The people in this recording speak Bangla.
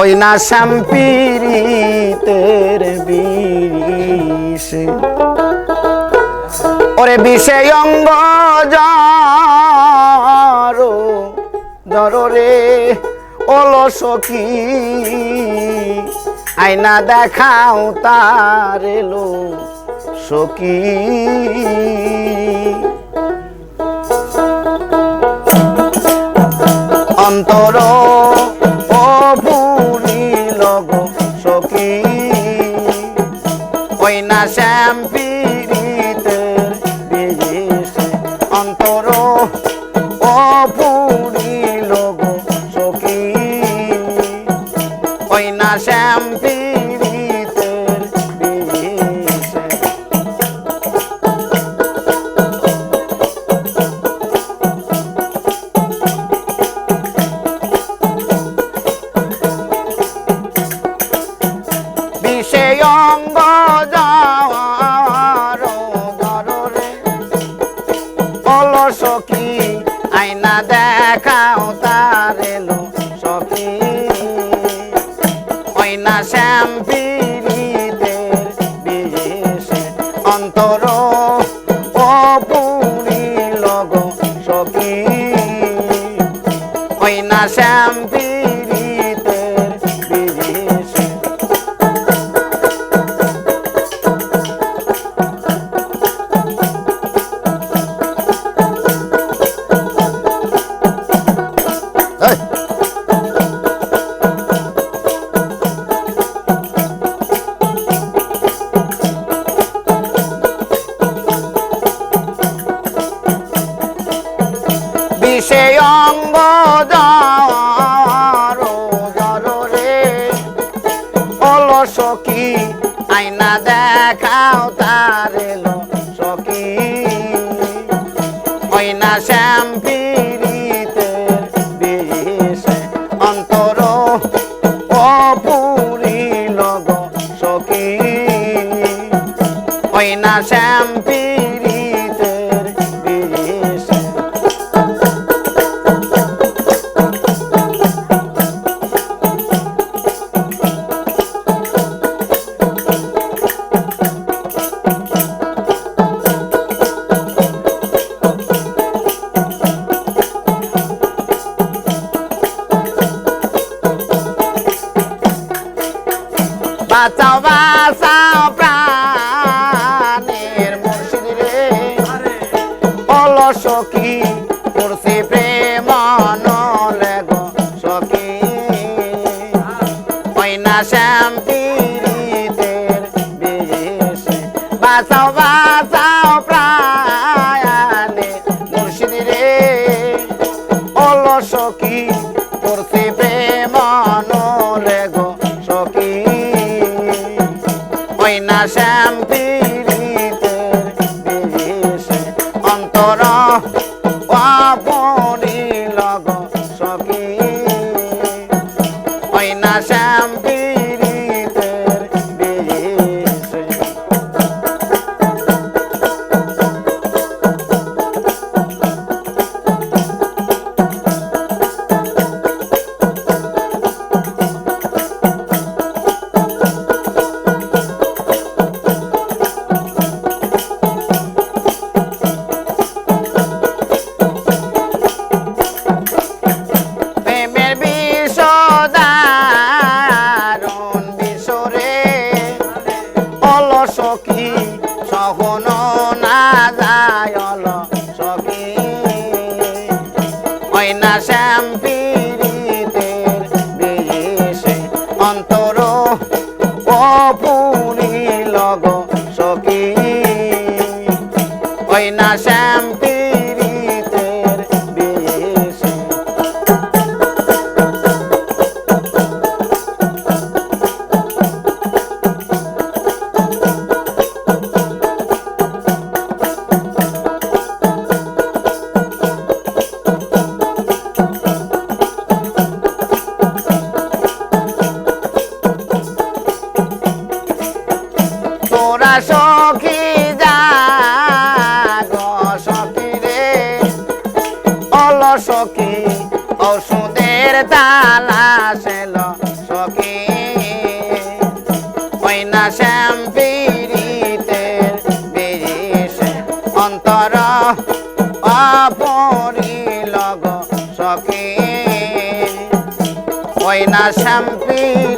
ওই না সাম্পিরি তের বিষ ওরে বিষে অঙ্গ জর রে অলস কি আয়না দেখাও তার এলো সখী অন্তর na shampoo. না শ্যাম পিড়িতে বিদেশে অন্তর অপুরি লগ সখী। ওই না সঙ্গ দারো রে। অলস কি আইনা দেখাও তারে সখী। আইনা শ্যাম্পি 马走马走 Hashem মোরা সখী যা সখী রে। অল সখী, ওষুধের তালা সেল সখী। কইনা শ্যাম পীড়িতের বিষ অন্তর অপরিলগ সখী। কইনা শ্যাম পীড়